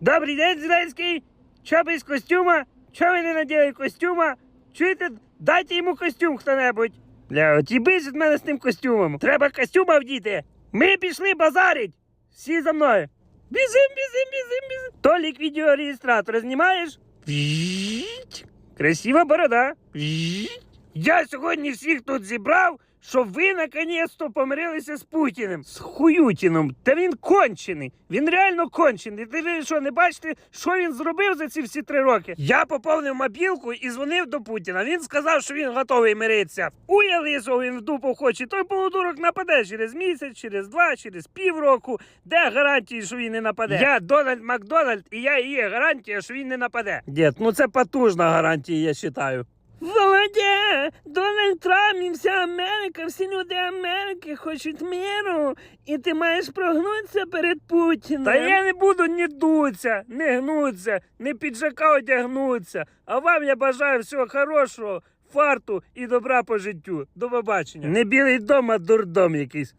Добрий день, Зеленський! Чо без костюма? Чо ви не наділи костюма? Чуєте? Дайте йому костюм хто-небудь. Бля, от їбись від мене з тим костюмом. Треба костюма вдіти. Ми пішли базарить. Всі за мною. Бізим, бізим, бізим, бізим. Толік відеореєстратор знімаєш? Красива борода. Я сьогодні всіх тут зібрав, щоб ви наконець-то помирилися з Путіним. З Хуютіном. Та він кончений. Він реально кончений. Ти ви що, не бачите, що він зробив за ці всі три роки? Я поповнив мобілку і дзвонив до Путіна. Він сказав, що він готовий миритися. Уя лисого він в дупу хоче. Той полудурок нападе через місяць, через два, через півроку. Де гарантії, що він не нападе? Я Дональд Макдональд, і я і є гарантія, що він не нападе. Дід, ну це потужна гарантія, я вважаю. Володя, Дональд Трамп і вся Америка, всі люди Америки хочуть миру, і ти маєш прогнутися перед Путіним. Та я не буду ні дутися, не гнуться, ні піджака одягнуться. А вам я бажаю всього хорошого, фарту і добра по життю. До побачення. Не білий дом, а дурдом якийсь.